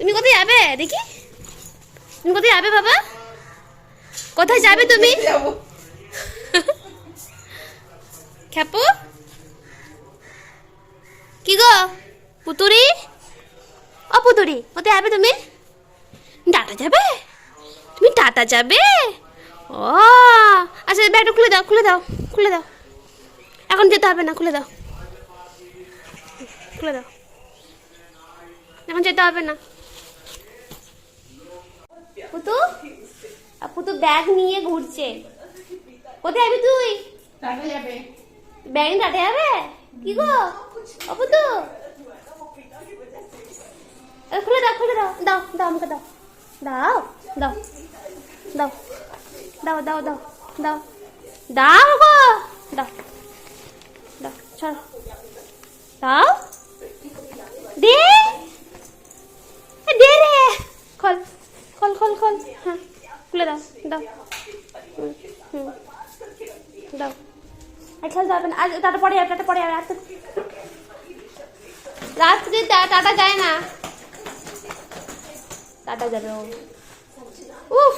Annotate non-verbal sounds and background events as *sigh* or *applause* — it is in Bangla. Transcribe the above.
কোথায় যাবে? দেখি। তুমি কোথায় যাবে বাবা? কোথায় যাবে তুমি? *laughs* খ্যাপু? কি গো? পুতুরি? ও পুতুরি কোথায় যাবে তুমি? টাটা যাবে? তুমি টাটা যাবে? ও আচ্ছা ব্যাগটা খুলে দাও খুলে দাও খুলে দাও। এখন যেতে হবে না খুলে দাও। খুলে দাও। এখন যেতে হবে না। ব্যাগ নিয়ে ঘুরছে। কোথায় যাবি তুই? ব্যাগ নিয়ে যাবে? কি গো? ও পুতু এ, খুলে দাও খুলে দাও। দাও দাও আমাকে দাও। দাও দাও। দাও। দাও দাও দাও। দাও। দাও গো। দাও। দাও ছাড়ো। দাও। দে। দে রে। খোল খোল খোল খোল। হ্যাঁ। খুলে দাও দাও। হুম, দাও। আর খেলতে হবে আজ টাটা পরে টাটা পরে রাত্রে রাত্রে টাটা যায় না। টাটা যাবে ও। উফ।